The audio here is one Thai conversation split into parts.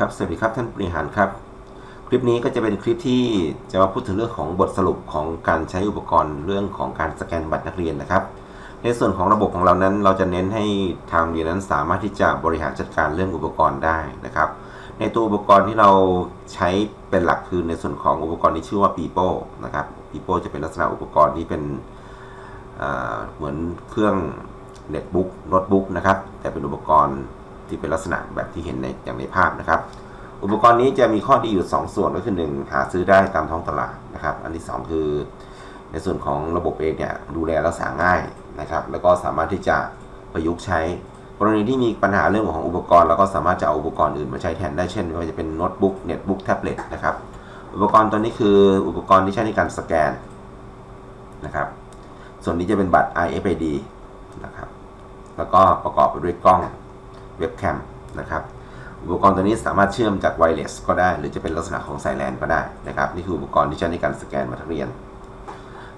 ครับสวัสดีครับท่านบริหารครับ คลิปนี้ก็จะเป็นคลิปที่จะมาพูดถึงเรื่องของบทสรุปของการใช้อุปกรณ์เรื่องของการสแกนบัตรนักเรียนนะครับ ในส่วนของระบบของเรานั้นเราจะเน้นให้ทางเรียนนั้นสามารถที่จะบริหารจัดการเรื่องอุปกรณ์ได้นะครับ ในตัวอุปกรณ์ที่เราใช้เป็นหลักคือในส่วนของอุปกรณ์ที่ชื่อว่า Pipo นะครับ Pipo จะเป็นลักษณะอุปกรณ์ที่เป็นเหมือนเครื่องเน็ตบุ๊กโน้ตบุ๊กนะครับ แต่เป็นอุปกรณ์ ที่เป็นลักษณะแบบที่เห็นในอย่างในภาพนะครับ อุปกรณ์นี้จะมีข้อดีอยู่ 2 ส่วนก็คือ 1 หาซื้อได้ตามท้องตลาดนะครับ อันที่ 2 คือ ในส่วนของระบบเองเนี่ยดูแลรักษาง่ายนะครับ แล้วก็สามารถที่จะประยุกต์ใช้ กรณีที่มีปัญหาเรื่องของอุปกรณ์เราก็สามารถจะเอาอุปกรณ์อื่นมาใช้แทนได้เช่นไม่ว่าจะเป็นโน้ตบุ๊กเน็ตบุ๊กแท็บเล็ตนะครับอุปกรณ์ตัวนี้คืออุปกรณ์ที่ใช้ในการสแกนนะครับ ส่วนนี้จะเป็นบัตร RFID นะครับ แล้วก็ประกอบไปด้วยกล้อง เว็บแคมนะครับอุปกรณ์ตัวนี้สามารถเชื่อมจากไวเลสก็ได้ หรือจะเป็นลักษณะของสายแลนก็ได้นะครับนี่คืออุปกรณ์ที่ใช้ในการสแกนบัตรนักเรียน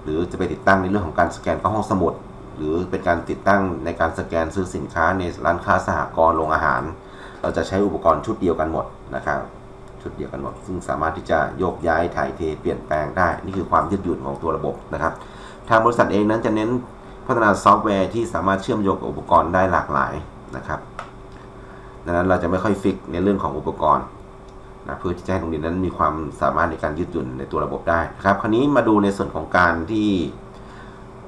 หรือจะไปติดตั้งในเรื่องของการสแกนเข้าห้องสมุด หรือเป็นการติดตั้งในการสแกนซื้อสินค้าในร้านค้าสหกรณ์โรงอาหาร เราจะใช้อุปกรณ์ชุดเดียวกันหมดนะครับชุดเดียวกันหมด ซึ่งสามารถที่จะโยกย้ายถ่ายเทเปลี่ยนแปลงได้ นี่คือความยืดหยุ่นของตัวระบบนะครับ ทางบริษัทเองนั้นจะเน้นพัฒนาซอฟต์แวร์ที่สามารถเชื่อมโยงกับอุปกรณ์ได้หลากหลายนะครับ ดังนั้นเราจะไม่ค่อยฟิกในเรื่องของอุปกรณ์นะเพื่อที่จะให้โรงเรียนนั้นมีความสามารถในการยืดหยุ่นในตัวระบบได้นะครับคราวนี้มาดูในส่วนของการที่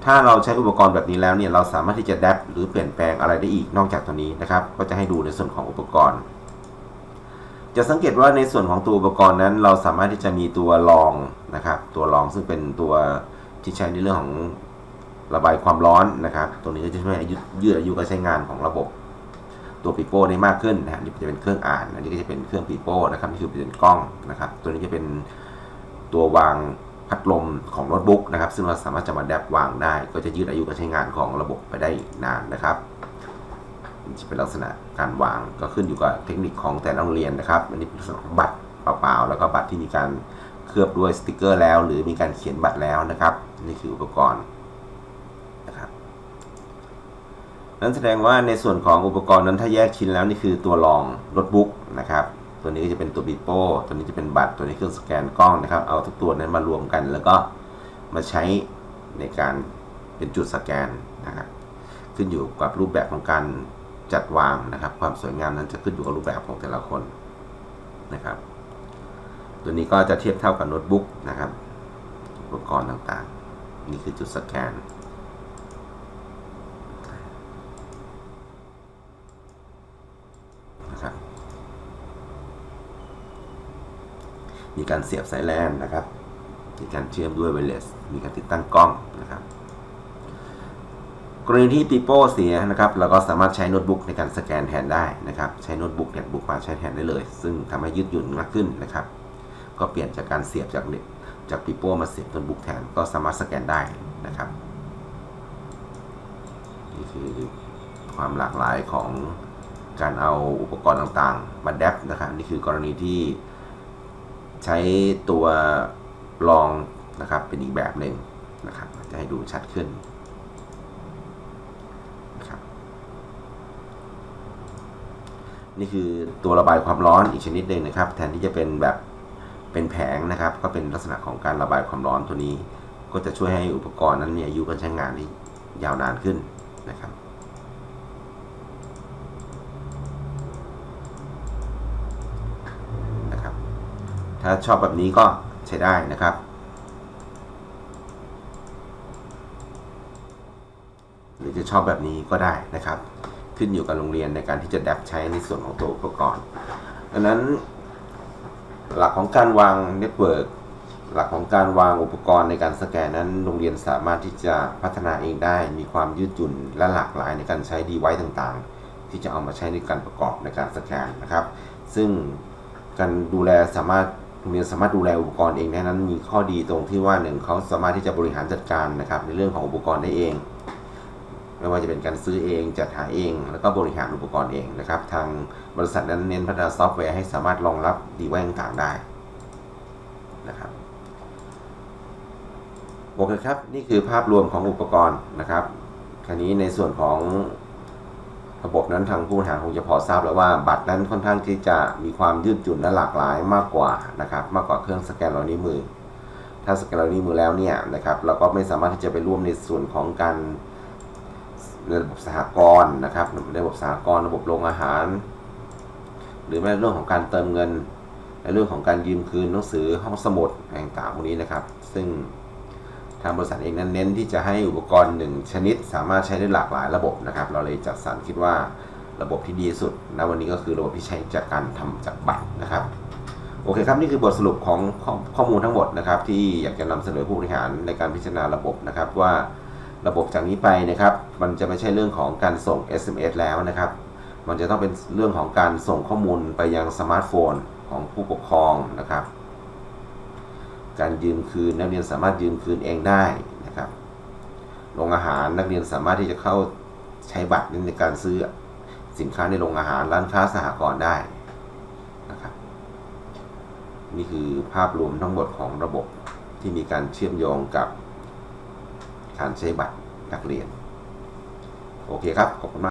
ถ้าเราใช้อุปกรณ์แบบนี้แล้วเนี่ยเราสามารถที่จะดัดหรือเปลี่ยนแปลงอะไรได้อีกนอกจากตัวนี้นะครับ ก็จะให้ดูในส่วนของอุปกรณ์ จะสังเกตว่าในส่วนของตัวอุปกรณ์นั้น เราสามารถที่จะมีตัวรองนะครับ ตัวรองซึ่งเป็นตัวที่ใช้ในเรื่องของระบายความร้อนนะครับ ตรงนี้ก็จะช่วยยืดยืดอายุการใช้งานของระบบ ตัวปีโป้ได้มากขึ้นนะฮะนี่จะเป็นเครื่องอ่าน อันนี้ก็จะเป็นเครื่องปีโป้นะครับนี่คือเป็นกล้องนะครับ ตัวนี้จะเป็นตัววางพัดลมของโน้ตบุ๊กนะครับ ซึ่งเราสามารถจะมาแดบวางได้ ก็จะยืดอายุการใช้งานของระบบไปได้นานนะครับจะเป็นลักษณะการวางก็ขึ้นอยู่กับเทคนิคของแต่ละโรงเรียนนะครับ อันนี้เป็นลักษณะของบัตรเปล่าๆแล้วก็บัตรที่มีการเคลือบด้วยสติกเกอร์แล้ว หรือมีการเขียนบัตรแล้วนะครับ นี่คืออุปกรณ์นะครับ นั้นแสดงว่าในส่วนของอุปกรณ์นั้นถ้าแยกชิ้นแล้วนี่คือตัวรองโน้ตบุ๊กนะครับ ตัวนี้ก็จะเป็นตัวบีโป้ตัวนี้จะเป็นบัตร ตัวนี้เครื่องสแกนกล้องนะครับ เอาทุกตัวนั้นมารวมกัน แล้วก็มาใช้ในการเป็นจุดสแกนนะครับ ขึ้นอยู่กับรูปแบบของการจัดวางนะครับ ความสวยงามนั้นจะขึ้นอยู่กับรูปแบบของแต่ละคนนะครับ ตัวนี้ก็จะเทียบเท่ากับโน้ตบุ๊กนะครับ อุปกรณ์ต่างๆ นี่คือจุดสแกน นะครับ มีการเสียบสายแลนนะครับ มีการเชื่อมด้วยไวเลส มีการติดตั้งกล้องนะครับ กรณีที่ปีโป้เสียนะครับ เราก็สามารถใช้โน้ตบุ๊กในการสแกนแทนได้นะครับ ใช้โน้ตบุ๊กเน็ตบุ๊กมาใช้แทนได้เลย ซึ่งทำให้ยืดหยุ่นมากขึ้นนะครับ ก็เปลี่ยนจากการเสียบจากเน็ตจากปีโป้มาเสียบโน้ตบุ๊กแทน ก็สามารถสแกนได้นะครับนี่คือความหลากหลายของการเอาอุปกรณ์ต่างๆ มาแดปนะครับ นี่คือกรณีที่ ใช้ตัวรองนะครับเป็นอีกแบบหนึ่งนะครับ จะให้ดูชัดขึ้นนะครับนี่คือตัวระบายความร้อนอีกชนิดหนึ่งนะครับ แทนที่จะเป็นแบบเป็นแผงนะครับ ก็เป็นลักษณะของการระบายความร้อนตัวนี้ ก็จะช่วยให้อุปกรณ์นั้นมีอายุการใช้งานที่ยาวนานขึ้นนะครับนะครับ ถ้าชอบแบบนี้ก็ใช้ได้นะครับ หรือจะชอบแบบนี้ก็ได้นะครับ ขึ้นอยู่กับโรงเรียนในการที่จะดับใช้ในส่วนของตัวอุปกรณ์ดังนั้น หลักของการวางเน็ตเวิร์กหลักของการวางอุปกรณ์ในการสแกนนั้นโรงเรียนสามารถที่จะพัฒนาเองได้ มีความยืดหยุ่นและหลากหลายในการใช้ดีไวซ์ต่างๆ ที่จะเอามาใช้ในการประกอบในการสแกนนะครับ ซึ่งการดูแลสามารถ โรงเรียนสามารถดูแลอุปกรณ์เองได้นั้นมีข้อดีตรงที่ว่าหนึ่งเขาสามารถที่จะบริหารจัดการนะครับ ในเรื่องของอุปกรณ์ได้เอง ไม่ว่าจะเป็นการซื้อเองจัดหาเอง แล้วก็บริหารอุปกรณ์เองนะครับ ทางบริษัทนั้นเน้นพัฒนาซอฟต์แวร์ให้สามารถรองรับดีไวซ์ต่างๆได้นะครับโอเคครับ นี่คือภาพรวมของอุปกรณ์นะครับคราวนี้ในส่วนของ ระบบนั้นทางผู้บริหารคงจะพอทราบแล้วว่าบัตรนั้นค่อนข้างที่จะมีความยืดหยุ่นและหลากหลายมากกว่านะครับมากกว่าเครื่องสแกนลายนิ้วมือ ถ้าสแกนลายนิ้วมือแล้วเนี่ยนะครับเราก็ไม่สามารถที่จะไปร่วมในส่วนของการระบบสหกรณ์นะครับระบบสหกรณ์ระบบโรงอาหาร หรือแม้เรื่องของการเติมเงินในเรื่องของการยืมคืนหนังสือห้องสมุดต่างๆพวกนี้นะครับ ซึ่ง ทางบริษัทเองนั้นเน้นที่จะให้อุปกรณ์หนึ่งชนิด สามารถใช้ได้หลากหลายระบบนะครับ เราเลยจัดสรรคิดว่าระบบที่ดีสุดณวันนี้ก็คือระบบที่ใช้จากการทำจากบัตรนะครับโอเคครับนี่คือบทสรุปของข้อขอมูลทั้งหมดนะครับ ที่อยากจะนำเสนอผู้บริหารในการพิจารณาระบบนะครับว่าระบบจากนี้ไปนะครับ มันจะไม่ใช่เรื่องของการส่ง SMS แล้วนะครับ มันจะต้องเป็นเรื่องของการส่งข้อมูลไปยังสมาร์ทโฟนของผู้ปกครองนะครับ การยืมคืนนักเรียนสามารถยืมคืนเองได้นะครับโรงอาหารนักเรียนสามารถที่จะเข้าใช้บัตรในการซื้อสินค้าในโรงอาหารร้านค้าสหกรณ์ได้นะครับนี่คือภาพรวมทั้งหมดของระบบที่มีการเชื่อมโยงกับการใช้บัตรนักเรียน โอเคครับ ขอบคุณมาก